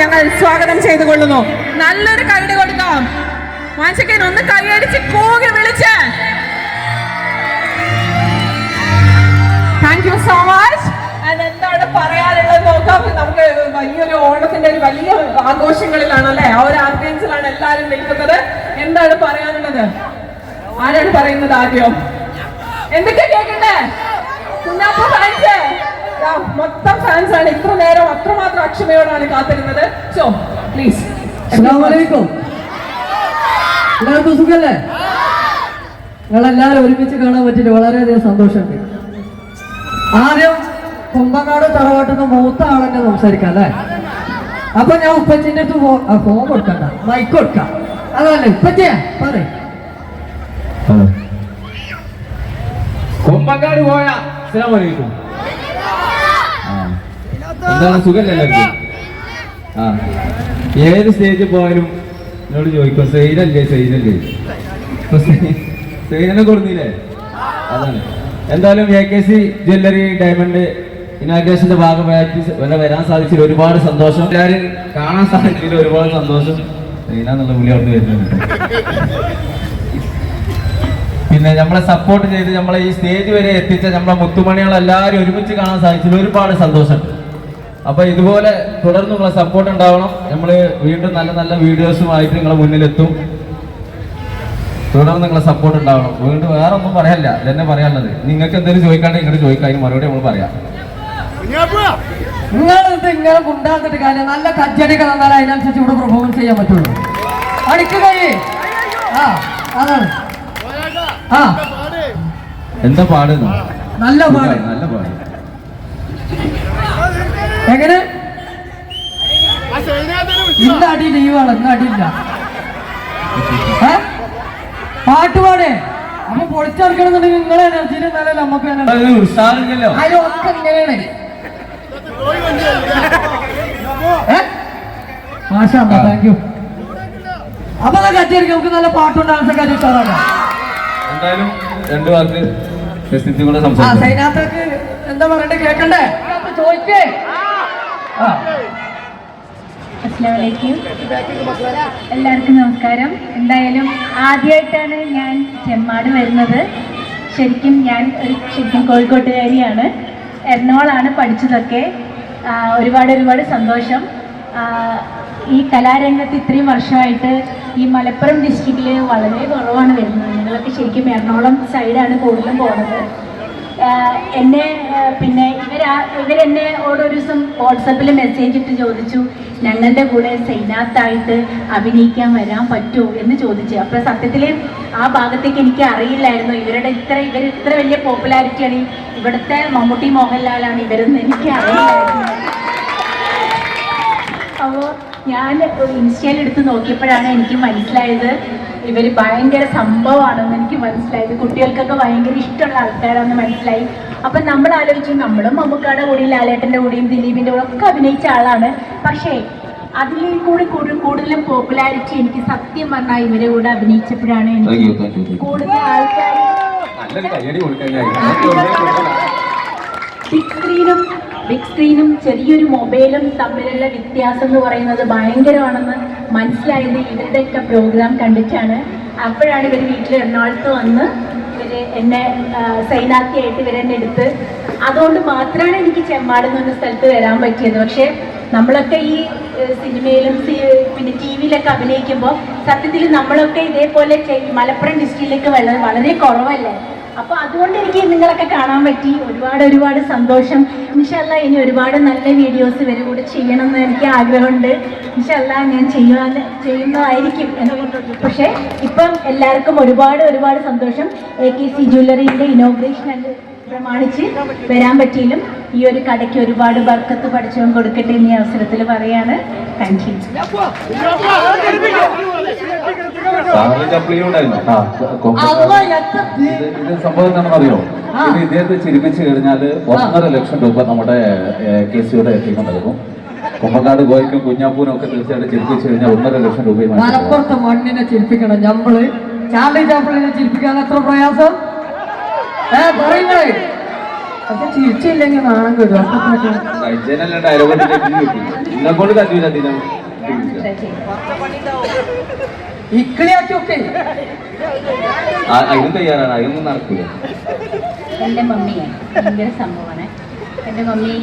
ഞങ്ങൾ സ്വാഗതം ചെയ്തു കൊള്ളുന്നു നല്ലൊരു കൈഡ് കൊടുക്കാം മാൻസിക്കൻ ഒന്ന് കൈയടിച്ച് കൂകി വിളിച്ച്. താങ്ക് യു സോ മച്ച് എന്താണ് പറയാനുള്ളത് നോക്കാം. നമുക്ക് വലിയൊരു ഓണത്തിന്റെ ഒരു വലിയ ആഘോഷങ്ങളിലാണ് അല്ലെ? ആ ഒരു ആംബിയൻസിലാണ് എല്ലാവരും നിൽക്കുന്നത്. എന്താണ് പറയാനുള്ളത്? ആരാണ് പറയുന്നത് ആദ്യം? എന്തൊക്കെ കേൾക്കണ്ടേ? മൊത്തം ഫാൻസ് ആണ്. ഇത്ര നേരം അത്രമാത്രം അക്ഷമയോടാണ് കാത്തിരുന്നത്. സോ പ്ലീസ് എല്ലാവർക്കും സുഖല്ലേ? നിങ്ങളെല്ലാവരും ഒരുമിച്ച് കാണാൻ പറ്റിയിട്ട് വളരെയധികം സന്തോഷമുണ്ട്. ആദ്യം കുമ്പങ്ങാട് തറവാട്ടുന്ന മൂത്ത ആളെന്നെ സംസാരിക്കാം അല്ലേ? അപ്പൊ ഞാൻ ഉപ്പച്ചിന്റെ അടുത്ത് ഫോൺ കൊടുക്കണ്ട. മൈക്ക് കൊടുക്കാം. അതല്ലേ ഉപ്പച്ചിയാ പറയേ. കുമ്പങ്ങാട് പോയ. അസ്സലാമലൈക്കും. എന്താണ് സുഖല്ലേ എല്ലാവർക്കും? ആ. ഏത് സ്റ്റേജിൽ പോയാലും എന്നോട് ചോദിക്കും സെയിലല്ലേ സെയിലല്ലേ ഇപ്പൊ സെയി- സെയിലിനെ കൊടുന്നില്ലേ അതാണ്. എന്തായാലും A K C jewellery diamond ഇനാഗ്രേഷന്റെ ഭാഗമായിട്ട് വരെ വരാൻ സാധിച്ചതിൽ ഒരുപാട് സന്തോഷം. എല്ലാവരും കാണാൻ സാധിച്ചതിൽ ഒരുപാട് സന്തോഷം. സെയിലാന്നുള്ള പുള്ളി അവിടെ വരുന്നുണ്ട്. പിന്നെ നമ്മളെ സപ്പോർട്ട് ചെയ്ത് നമ്മളെ ഈ സ്റ്റേജ് വരെ എത്തിച്ച നമ്മളെ മുത്തുമണികൾ എല്ലാവരും ഒരുമിച്ച് കാണാൻ സാധിച്ചതിൽ ഒരുപാട് സന്തോഷമുണ്ട് അപ്പൊ ഇതുപോലെ തുടർന്ന് നിങ്ങളെ സപ്പോർട്ട് ഉണ്ടാവണം. നമ്മൾ വീണ്ടും നല്ല നല്ല വീഡിയോസുമായിട്ട് നിങ്ങളെ മുന്നിലെത്തും. തുടർന്ന് നിങ്ങളെ സപ്പോർട്ട് ഉണ്ടാവണം. വീണ്ടും വേറെ ഒന്നും പറയാനില്ല ഇതന്നെ പറയാനുള്ളത്. നിങ്ങൾക്ക് എന്തെങ്കിലും ചോദിക്കാണ്ട് ഇങ്ങോട്ട് ചോദിക്കാം. അതിന് മറുപടി നമ്മൾ പറയാം. നിങ്ങളിത് ഇങ്ങനെ ഉണ്ടാക്കിട്ട് കാര്യം നല്ല കച്ചടികൾ എന്നാലും അതിനനുസരിച്ച് ഇവിടെ പെർഫോമൻസ് ചെയ്യാൻ പറ്റുള്ളൂ. അടിക്കുക ആ അതാണ്. ആ. എന്താ പാടുന്നു നല്ല പാട്. നല്ല പാട്. എങ്ങനെ? ഇന്ന് അടി ലീവാണ് ഇന്ന് അടിയില്ല. പാട്ടുപാടെ പാട്ട് പാടേ. അപ്പൊ പൊളിച്ചെടുക്കണമെന്നുണ്ടെങ്കിൽ നിങ്ങളെ എനർജിയിൽ നല്ല നമുക്ക് അതിലൊക്കെ ഇങ്ങനെയാണ്? മാഷാ താങ്ക് യു അപ്പൊ കച്ചേരിക്ക് നമുക്ക് നല്ല പാട്ടും ആയിട്ട് ഉഷാറാക്കാം എന്തായാലും രണ്ട് വാക്ക് സംസാരിക്കാം. സൈനാത്തേക്ക് എന്താ പറയണ്ടേ? കേക്കണ്ടേ? ചോദിക്കേ. എല്ലാവർക്കും നമസ്കാരം. എന്തായാലും ആദ്യമായിട്ടാണ് ഞാൻ ചെമ്മാട് വരുന്നത്. ശരിക്കും ഞാൻ ഒരു ശരിക്കും കോഴിക്കോട്ടുകാരിയാണ്. എറണാകുളമാണ് പഠിച്ചതൊക്കെ. ഒരുപാട് ഒരുപാട് സന്തോഷം. ഈ കലാരംഗത്ത് ഇത്രയും വർഷമായിട്ട് ഈ മലപ്പുറം ഡിസ്ട്രിക്റ്റിൽ വളരെ കുറവാണ് വരുന്നത്. നിങ്ങളൊക്കെ ശരിക്കും എറണാകുളം സൈഡാണ് കൂടുതലും പോകുന്നത്. എന്നെ പിന്നെ ഇവരാ ഇവരെന്നെ ഓരോ ദിവസം വാട്സപ്പിൽ മെസ്സേജ് ഇട്ട് ചോദിച്ചു ഞങ്ങളുടെ കൂടെ സൈനാത്തായിട്ട് അഭിനയിക്കാൻ വരാൻ പറ്റുമോ എന്ന് ചോദിച്ചു. അപ്പോൾ സത്യത്തിൽ ആ ഭാഗത്തേക്ക് എനിക്ക് അറിയില്ലായിരുന്നു. ഇവരുടെ ഇത്ര ഇവർ ഇത്ര വലിയ പോപ്പുലാരിറ്റിയാണ് ഇവിടുത്തെ മമ്മൂട്ടി മോഹൻലാലാണ് ഇവരെന്ന് എനിക്ക് അറിയില്ലായിരുന്നു. അപ്പോൾ ഞാൻ ഇൻസ്റ്റയിൽ എടുത്ത് നോക്കിയപ്പോഴാണ് എനിക്ക് മനസ്സിലായത് ഇവർ ഭയങ്കര സംഭവമാണെന്ന് എനിക്ക് മനസ്സിലായത്. കുട്ടികൾക്കൊക്കെ ഭയങ്കര ഇഷ്ടമുള്ള ആൾക്കാരാണെന്ന് മനസ്സിലായി. അപ്പം നമ്മൾ ആലോചിച്ചു നമ്മളും മമ്മൂക്കാടെ കൂടെയും ലാലേട്ടന്റെ കൂടെയും ദിലീപിന്റെ കൂടെ ഒക്കെ അഭിനയിച്ച ആളാണ്. പക്ഷേ അതിൽ കൂടി കൂടു- കൂടുതലും പോപ്പുലാരിറ്റി എനിക്ക് സത്യം പറഞ്ഞാൽ ഇവരെ കൂടെ അഭിനയിച്ചപ്പോഴാണ് എനിക്ക്. കൂടുതൽ ആൾക്കാർ ബിഗ് സ്ക്രീനും ബിഗ് സ്ക്രീനും ചെറിയൊരു മൊബൈലും തമ്മിലുള്ള വ്യത്യാസം എന്ന് പറയുന്നത് ഭയങ്കരമാണെന്ന് മനസ്സിലായത് ഇവരുടെയൊക്കെ പ്രോഗ്രാം കണ്ടിട്ടാണ്. അപ്പോഴാണ് ഇവർ വീട്ടിൽ എറണാകുളത്ത് വന്ന് ഇവർ എന്നെ സൈനാക്കിയായിട്ട് ഇവരെന്നെ എടുത്ത് അതുകൊണ്ട് മാത്രമാണ് എനിക്ക് ചെമ്മാട് എന്ന് പറഞ്ഞ സ്ഥലത്ത് വരാൻ പറ്റിയത്. പക്ഷേ നമ്മളൊക്കെ ഈ സിനിമയിലും പിന്നെ ടി വിയിലൊക്കെ അഭിനയിക്കുമ്പോൾ സത്യത്തിൽ നമ്മളൊക്കെ ഇതേപോലെ മലപ്പുറം ഡിസ്ട്രിക്റ്റിലേക്ക് വളരെ കുറവല്ലേ? അപ്പൊ അതുകൊണ്ട് എനിക്ക് നിങ്ങളൊക്കെ കാണാൻ പറ്റി. ഒരുപാട് ഒരുപാട് സന്തോഷം. ഇൻഷല്ല ഇനി ഒരുപാട് നല്ല വീഡിയോസ് വരും കൂടെ ചെയ്യണം എന്ന് എനിക്ക് ആഗ്രഹമുണ്ട്. ഇൻഷല്ല ഞാൻ ചെയ്യാൻ ചെയ്യുന്നതായിരിക്കും പക്ഷേ ഇപ്പം എല്ലാവർക്കും ഒരുപാട് ഒരുപാട് സന്തോഷം. എ കെ സി ജ്വല്ലറിന്റെ ഇനോഗ്രേഷൻ പ്രമാണിച്ച് വരാൻ പറ്റിയിലും ഈ ഒരു കടയ്ക്ക് ഒരുപാട് ബർക്കത്ത് പഠിച്ചവൻ കൊടുക്കട്ടെ എന്നീ അവസരത്തിൽ പറയാണ്. താങ്ക് യു സാറിന് ചപ്പിളിയും ഉണ്ടായിരുന്നു ആ, കൊമ്പ് അല്ല എത്ര ഇത് ഇത് സംഭവം എന്താണെന്ന് അറിയോ. ഇത് ഇദ്ദേഹത്തെ ചിരിപ്പിച്ചു കഴിഞ്ഞാൽ ഒന്നര ലക്ഷം രൂപ നമ്മുടെ കെ സിയുടെ എത്തിക്കാൻ നൽകും കുമ്പക്കാട് ഗോയ്ക്കും കുഞ്ഞാപ്പൂനും ഒക്കെ തീർച്ചയായിട്ടും ചിരിപ്പിച്ചു കഴിഞ്ഞാൽ ഒന്നര ലക്ഷം രൂപയും മലപ്പുറത്തെ മണ്ണിനെ ചിരിപ്പിക്കണം നമ്മൾ ചാർലി ചാപ്പിളിനെ ചിരിപ്പിക്കാൻ എത്ര പ്രയാസം? ഏ പറയുന്നേ. പക്ഷെ ചിരിച്ചില്ലെങ്കിൽ നാണം ഡയലോഗ് കൊണ്ട് കത്തില്ല ദിനം ട്രൈ ചെയ്യാം ഇക്കിളിയാക്കി ഒക്കെ അതിനും തയ്യാറാണ്. അതിനൊന്നും നടക്കില്ല എന്റെ മമ്മിയെ ഭയങ്കര സംഭവമാണ്. എന്റെ മമ്മി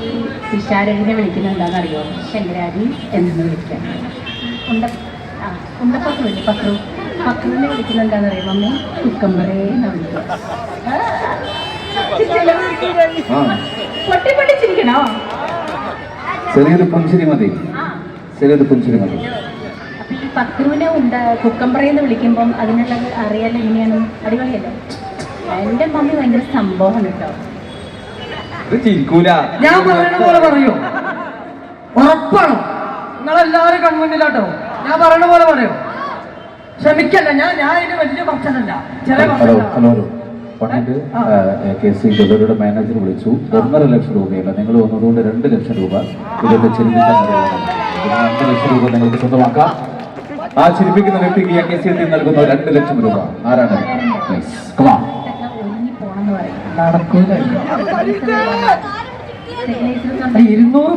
തുഷാരടിനെ വിളിക്കുന്നുണ്ടാന്ന് അറിയോ ശങ്കരാടി എന്ന് വിളിക്കാൻ. ഉണ്ട ആ പക്രു പക്രുവിനെ വിളിക്കുന്നുണ്ടാന്ന് അറിയോ മമ്മി? കുക്കമ്പറേ എന്ന് വിളിക്കും പൊട്ടി പൊട്ടി ചിരിക്കണോ ചെറിയൊരു പുഞ്ചിരി മതി. ചെറിയൊരു പുഞ്ചിരി മതി. പക്രുവിനെ ഉണ്ട് കുക്കമ്പറയെന്ന് വിളിക്കുമ്പം അതിനുള്ളത് അറിയാലോ എങ്ങനെയാണ്? അടിപൊളിയല്ലേ? എന്റെ മമ്മി ഭയങ്കര സംഭവമാണ് കേട്ടോ. ഇത് ചിരിക്കൂല. ഞാൻ പറയുന്ന പോലെ പറയൂ. ഉറപ്പാണോ? നിങ്ങളെല്ലാവരും കൺമുന്നിലാട്ടോ. ഞാൻ പറയുന്ന പോലെ പറയൂ. ക്ഷമിക്കല്ല ഞാൻ ഞാൻ ഇതിന് വലിയ ഭക്ഷണല്ല ചെറിയ ഹലോ ഭക്ഷണ ഹലോ. കെ സി ഡെലിവറിയുടെ മാനേജർ വിളിച്ചു. ഒന്നര ലക്ഷം രൂപയല്ല. നിങ്ങൾ വന്നതുകൊണ്ട് രണ്ട് ലക്ഷം രൂപ. ഇതൊക്കെ ചെലവിൽ രണ്ട് ലക്ഷം രൂപ നിങ്ങൾക്ക് സ്വന്തമാക്കാം. ആ ചിരിപ്പിക്കുന്ന വ്യക്തിക്ക് കെ സി എത്തി നൽകുന്ന രണ്ട് ലക്ഷം രൂപ. ആരാണ്? ഇരുന്നൂറ്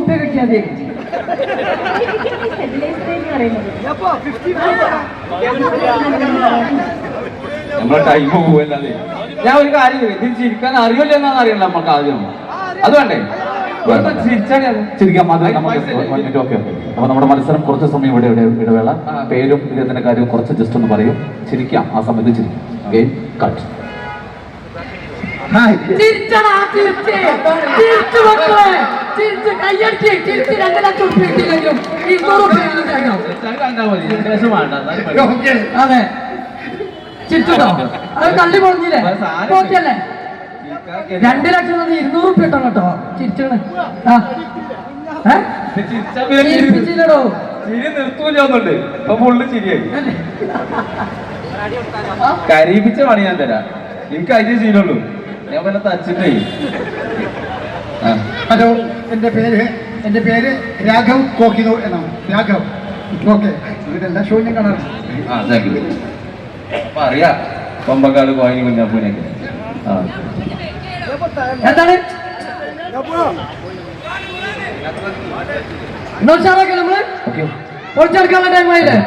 ടൈം ഞാൻ ഒരു കാര്യം ചോദിക്കാം. ഇത് ചിരിക്കാൻ അറിയില്ല എന്നാണ് അറിയണ്ട നമുക്ക് ആദ്യം. അത് വേണ്ടേ? നമുക്ക് ഓക്കെ അപ്പൊ നമ്മുടെ മത്സരം കുറച്ച് സമയം ഇവിടെ ഇവിടെ ഇടവേള. പേരും ഇദ്ദേഹത്തിന്റെ കാര്യവും കുറച്ച് ജസ്റ്റ് ഒന്ന് പറയും. ചിരിക്കാം. ആ സമയത്ത് ചിരിക്കാം. കട്ട്. അതെ ചിരിച്ചോ. അത്. തള്ളി പൊളിഞ്ഞില്ലേ? ഓക്കെ അല്ലേ രണ്ട് ലക്ഷം തന്നെ ഇരുന്നൂറ് റുപ്യ കിട്ടണം കേട്ടോ. ചിരിച്ചാണ്. പിന്നെ ചിരി- ചിരിപ്പിച്ചില്ലടോ. ചിരി നിർത്തൂല ഒന്നുണ്ട് ഇപ്പൊ ഫുള്ള് ചിരിയായി. കരീപിച്ച പണി ഞാൻ തരാ. എനിക്ക് അതിന് ശീലമുള്ളൂ. ഞാൻ പിന്നെ തച്ചിട്ടേ. ഹലോ എന്റെ പേര് എന്റെ പേര് രാഘവ് കോക്കിനോ എന്നാണ്. രാഘവ്. ഓക്കെ. ഇതെല്ലാം ശൂന്യം കാണാറുണ്ട് ആ താങ്ക് യു അപ്പൊ അറിയാം. പമ്പക്കാട് കോയിന് കുഞ്ഞാപ്പൂനൊക്കെ ആ. എന്താണ്? നമ്മൾ? ഓക്കെ. പൊളിച്ചെടുക്കാനുള്ള ടൈം ആയില്ലേ?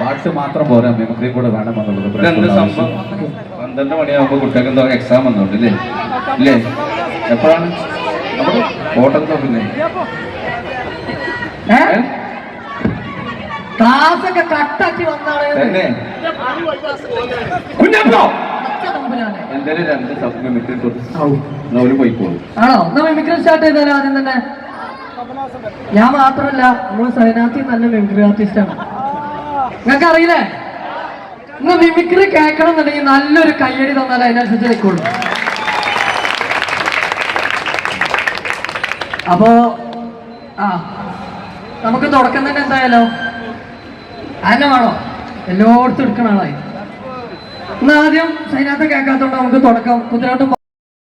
പാട്ട് മാത്രം പോരാ മെമ്മറി കൂടെ വേണമെന്നുള്ളത് പന്ത്രണ്ട് മണിയാകുമ്പോ കുട്ടികൾക്ക് എന്തോ എക്സാം വന്നോണ്ട് ഇല്ലേ? ഇല്ലേ എപ്പോഴാണ് നമ്മുടെ ഫോട്ടോ നോക്കുന്നേ ക്ലാസ് ഒക്കെ കട്ടാക്കി വന്നാണ് തന്നെ. കുഞ്ഞാപ്പോ! എന്തായാലും രണ്ട് സബ് മിനിറ്റ് നോൽ പോയിക്കോളൂ. ആണോ? എന്നാ മിമിക്രി സ്റ്റാർട്ട് ചെയ്താലോ ആദ്യം തന്നെ. ഞാൻ മാത്രമല്ല നമ്മൾ സൈനാത്തി നല്ല മിമിക്രി ആർട്ടിസ്റ്റ് ആണ്. നിങ്ങൾക്ക് അറിയില്ലേ? ഇന്ന് മിമിക്രി കേൾക്കണം എന്നുണ്ടെങ്കിൽ നല്ലൊരു കയ്യടി തന്നാൽ അതിനനുസരിച്ച് നിൽക്കുള്ളൂ. അപ്പോ ആ നമുക്ക് തുടക്കം തന്നെ എന്തായാലോ. അന്നെ വേണോ എല്ലായിടത്തും എടുക്കണ ആളായി. ഇന്ന് ആദ്യം കേൾക്കാത്തോണ്ട് നമുക്ക് തുടക്കം. കുതിരാട്ടം